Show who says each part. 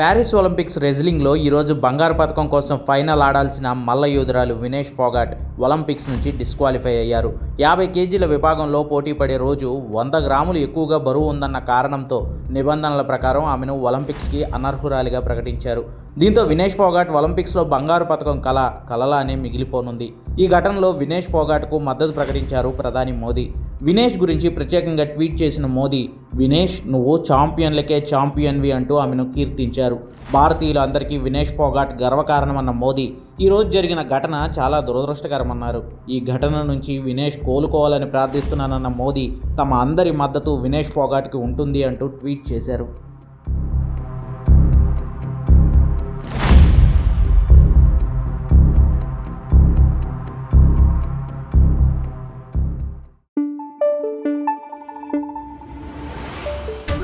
Speaker 1: Paris Olympics రెజ్లింగ్లో ఈరోజు బంగారు పథకం కోసం ఫైనల్ ఆడాల్సిన మల్ల యోధురాలు వినేష్ ఫోగాట్ ఒలింపిక్స్ నుంచి డిస్క్వాలిఫై అయ్యారు. యాభై కేజీల విభాగంలో పోటీ పడే రోజు వంద గ్రాములు ఎక్కువగా బరువు ఉందన్న కారణంతో నిబంధనల ప్రకారం ఆమెను ఒలింపిక్స్కి అనర్హురాలిగా ప్రకటించారు. దీంతో వినేష్ ఫోగాట్ ఒలింపిక్స్లో బంగారు పథకం కళ కలలానే మిగిలిపోనుంది. ఈ ఘటనలో వినేష్ ఫోగాట్కు మద్దతు ప్రకటించారు ప్రధాని మోదీ. వినేష్ గురించి ప్రత్యేకంగా ట్వీట్ చేసిన మోదీ వినేష్ నువ్వు ఛాంపియన్లకే ఛాంపియన్వి అంటూ ఆమెను కీర్తించారు. భారతీయులందరికీ వినేష్ ఫోగాట్ గర్వకారణమన్న మోదీ ఈరోజు జరిగిన ఘటన చాలా దురదృష్టకరమన్నారు. ఈ ఘటన నుంచి వినేష్ కోలుకోవాలని ప్రార్థిస్తున్నానన్న మోదీ తమ అందరి మద్దతు వినేష్ ఫోగాట్కి ఉంటుంది అంటూ ట్వీట్ చేశారు.